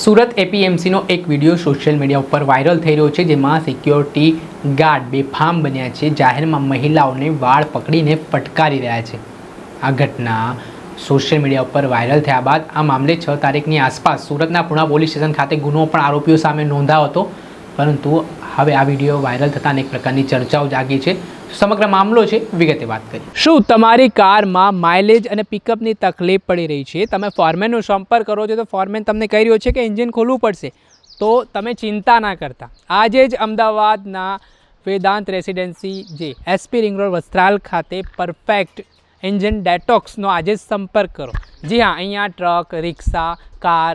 સુરત એપીએમસીનો એક video social media ઉપર વાયરલ થઈ રહ્યો છે, જેમાં સિક્યોરિટી ગાર્ડ બેફામ બન્યા છે. જાહેરમાં મહિલાઓને વાળ પકડીને ફટકારી રહ્યા છે. આ ઘટના સોશિયલ મીડિયા ઉપર વાયરલ થયા બાદ આ મામલે છ તારીખની આસપાસ સુરતના પુણા પોલીસ સ્ટેશન ખાતે ગુનો પણ આરોપીઓ સામે નોંધાયો હતો. પરંતુ હવે આ વીડિયો વાયરલ થતાં અનેક પ્રકારની ચર્ચાઓ જાગી છે. સમગ્ર મામલો છે વિગતે વાત કરી શું તમારી કારમાં માઇલેજ અને પિકઅપની તકલીફ પડી રહી છે? તમે ફોરમેનનો સંપર્ક કરો છો તો ફોરમેન તમને કહી રહ્યો છે કે એન્જિન ખોલવું પડશે. તો તમે ચિંતા ના કરતા. આજે જ અમદાવાદના વેદાંત રેસિડેન્સી જે એસપી રિંગ રોડ વસ્ત્રાલ ખાતે પરફેક્ટ એન્જિન ડેટોક્સનો આજે જ સંપર્ક કરો. જી હા, અહીંયા ટ્રક રિક્ષા કાર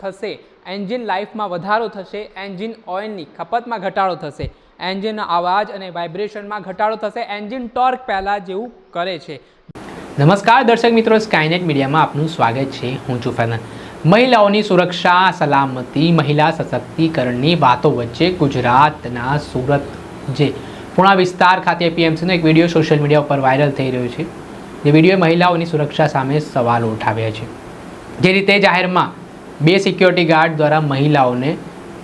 થશે. એન્જિન લાઈફમાં વધારો થશે. એન્જિન ઓઇલની ખપતમાં ઘટાડો થશે. એન્જિનના અવાજ અને વાઇબ્રેશનમાં ઘટાડો થશે. એન્જિન ટોર્ક પહેલાં જેવું કરે છે. નમસ્કાર, દર્શક મિત્રો સ્કાયનેટ મીડિયામાં આપનું સ્વાગત છે. હું છું ફેનન મહિલાઓની સુરક્ષા, સલામતી, મહિલા સશક્તિકરણની વાતો વચ્ચે ગુજરાતના સુરત જે પુણા વિસ્તાર ખાતે પીએમસીનો એક વીડિયો સોશિયલ મીડિયા ઉપર વાયરલ થઈ રહ્યો છે. જે વિડીયોએ મહિલાઓની સુરક્ષા સામે સવાલો ઉઠાવ્યા છે. જે રીતે જાહેરમાં બે સિક્યોરિટી ગાર્ડ દ્વારા મહિલાઓને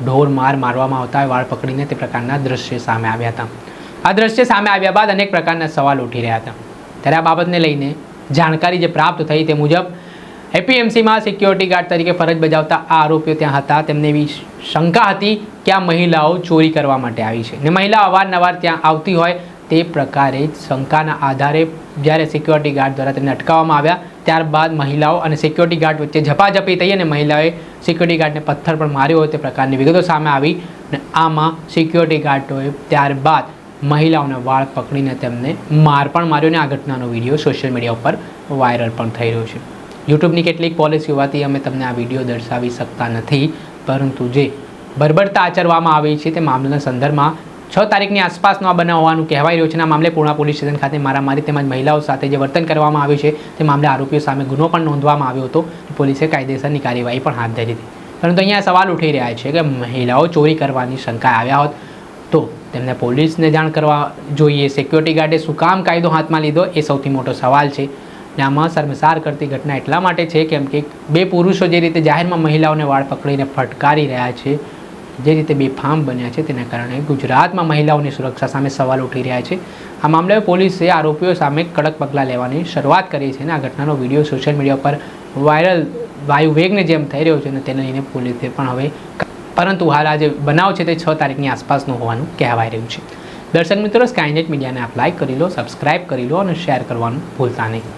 ઢોર માર મારવામાં આવતા વાળ પકડીને તે પ્રકારના દ્રશ્ય સામે આવ્યા હતા. આ દ્રશ્ય સામે આવ્યા બાદ અનેક પ્રકારના સવાલ ઉઠી રહ્યા હતા. ત્યારે આ બાબતને લઈને જાણકારી જે પ્રાપ્ત થઈ તે મુજબ, એપીએમસીમાં સિક્યોરિટી ગાર્ડ તરીકે ફરજ બજાવતા આ આરોપીઓ ત્યાં હતા. તેમને એવી શંકા હતી કે આ મહિલાઓ ચોરી કરવા માટે આવી છે. ને મહિલા અવારનવાર ત્યાં આવતી હોય તે પ્રકારે શંકાના આધારે જ્યારે સિક્યોરિટી ગાર્ડ દ્વારા તેમને અટકાવવામાં આવ્યા ત્યારબાદ મહિલાઓ અને સિક્યોરિટી ગાર્ડ વચ્ચે ઝપાઝપી થઈ અને મહિલાએ સિક્યોરિટી ગાર્ડને પથ્થર પણ માર્યો હોય તે પ્રકારની વિગતો સામે આવી અને આમાં સિક્યોરિટી ગાર્ડોએ ત્યારબાદ મહિલાઓના વાળ પકડીને તેમને માર પણ માર્યો અને આ ઘટનાનો વીડિયો સોશિયલ મીડિયા ઉપર વાયરલ પણ થઈ રહ્યો છે. યુટ્યુબની કેટલીક પોલિસી હોવાથી અમે તમને આ વીડિયો દર્શાવી શકતા નથી, પરંતુ જે બર્બરતા આચરવામાં આવી છે તે મામલાના સંદર્ભમાં છ તારીખની આસપાસનો આ બનાવ હોવાનું કહેવાય રહ્યું છે આ મામલે પૂર્ણા પોલીસ સ્ટેશન ખાતે મારામારી તેમજ મહિલાઓ સાથે જે વર્તન કરવામાં આવ્યું છે, તે મામલે આરોપીઓ સામે ગુનો પણ નોંધવામાં આવ્યો હતો પોલીસે કાયદેસરની કાર્યવાહી પણ હાથ ધરી હતી. પરંતુ અહીંયા સવાલ ઉઠી રહ્યા છે કે મહિલાઓ ચોરી કરવાની શંકા આવ્યા હોત તો તેમને પોલીસને જાણ કરવા જોઈએ સિક્યોરિટી ગાર્ડે શું કામ કાયદો હાથમાં લીધો? એ સૌથી મોટો સવાલ છે. ને આમાં શરમસાર કરતી ઘટના એટલા માટે છે કેમ કે બે પુરુષો જે રીતે જાહેરમાં મહિલાઓને વાળ પકડીને ફટકારી રહ્યા છે જે રીતે બેફામ બન્યા છે તેના કારણે ગુજરાતમાં મહિલાઓની સુરક્ષા સામે સવાલ ઉઠી રહ્યા છે. આ મામલે પોલીસે આરોપીઓ સામે કડક પગલાં લેવાની શરૂઆત કરી છે અને આ ઘટનાનો વીડિયો સોશિયલ મીડિયા પર વાયરલ વાયુ વેગને જેમ થઈ રહ્યો છે અને તેને લઈને પોલીસે પણ હવે પરંતુ હાલ આ જે બનાવ છે તે છ તારીખની આસપાસનું હોવાનું કહેવાય રહ્યું છે. દર્શક મિત્રો સ્કાયનેટ મીડિયાને આપ લાઇક કરી લો સબસ્ક્રાઇબ કરી લો અને શેર કરવાનું ભૂલતા નહીં.